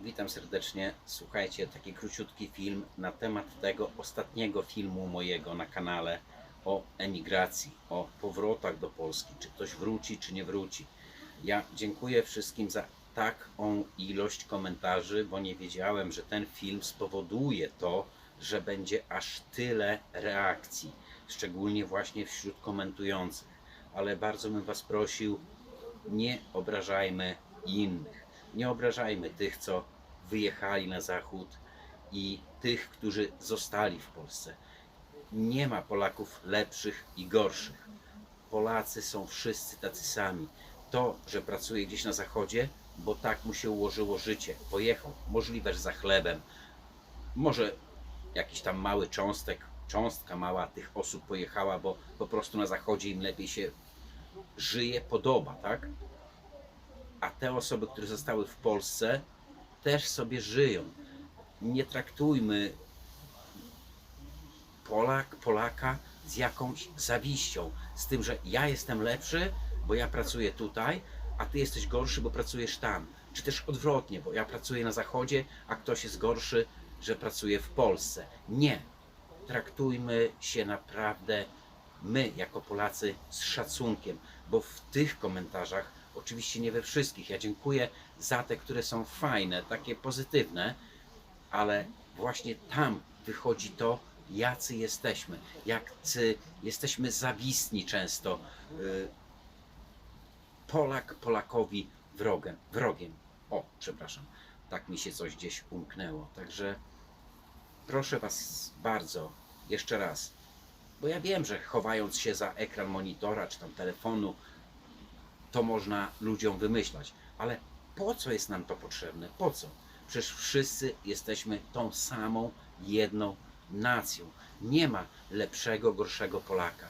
Witam serdecznie. Słuchajcie, taki króciutki film na temat tego ostatniego filmu mojego na kanale o emigracji, o powrotach do Polski. Czy ktoś wróci, czy nie wróci. Ja dziękuję wszystkim za taką ilość komentarzy, bo nie wiedziałem, że ten film spowoduje to, że będzie aż tyle reakcji, szczególnie właśnie wśród komentujących. Ale bardzo bym Was prosił, nie obrażajmy innych. Nie obrażajmy tych, co wyjechali na zachód i tych, którzy zostali w Polsce. Nie ma Polaków lepszych i gorszych. Polacy są wszyscy tacy sami. To, że pracuje gdzieś na zachodzie, bo tak mu się ułożyło życie. Pojechał, możliwe, że za chlebem. Może jakiś tam mały cząstek, cząstka mała tych osób pojechała, bo po prostu na zachodzie im lepiej się żyje, podoba, tak? Te osoby, które zostały w Polsce, też sobie żyją. Nie traktujmy Polak, Polaka z jakąś zawiścią, z tym, że ja jestem lepszy, bo ja pracuję tutaj, a ty jesteś gorszy, bo pracujesz tam. Czy też odwrotnie, bo ja pracuję na zachodzie, a ktoś jest gorszy, że pracuje w Polsce. Nie. Traktujmy się naprawdę my, jako Polacy, z szacunkiem, bo w tych komentarzach, oczywiście nie we wszystkich, ja dziękuję za te, które są fajne, takie pozytywne, ale właśnie tam wychodzi to, jacy jesteśmy, jacy jesteśmy zawistni często. y, Polak Polakowi wrogiem, wrogiem. O, przepraszam, tak mi się coś gdzieś umknęło. Także proszę Was bardzo, jeszcze raz, bo ja wiem, że chowając się za ekran monitora czy tam telefonu, to można ludziom wymyślać, ale po co jest nam to potrzebne? Po co? Przecież wszyscy jesteśmy tą samą jedną nacją. Nie ma lepszego, gorszego Polaka.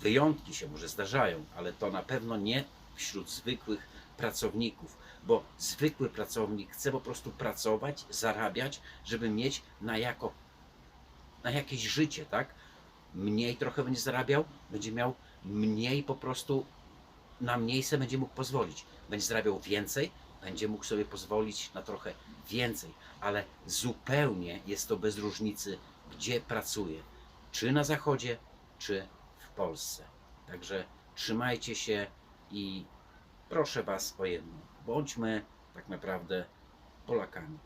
Wyjątki się może zdarzają, ale to na pewno nie wśród zwykłych pracowników, bo zwykły pracownik chce po prostu pracować, zarabiać, żeby mieć na jako na jakieś życie, tak? Mniej trochę będzie zarabiał, będzie miał mniej po prostu na mniej sobie będzie mógł pozwolić. Będzie zarabiał więcej, będzie mógł sobie pozwolić na trochę więcej, ale zupełnie jest to bez różnicy, gdzie pracuje, czy na zachodzie, czy w Polsce. Także trzymajcie się i proszę Was o jedno. Bądźmy tak naprawdę Polakami,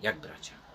jak bracia.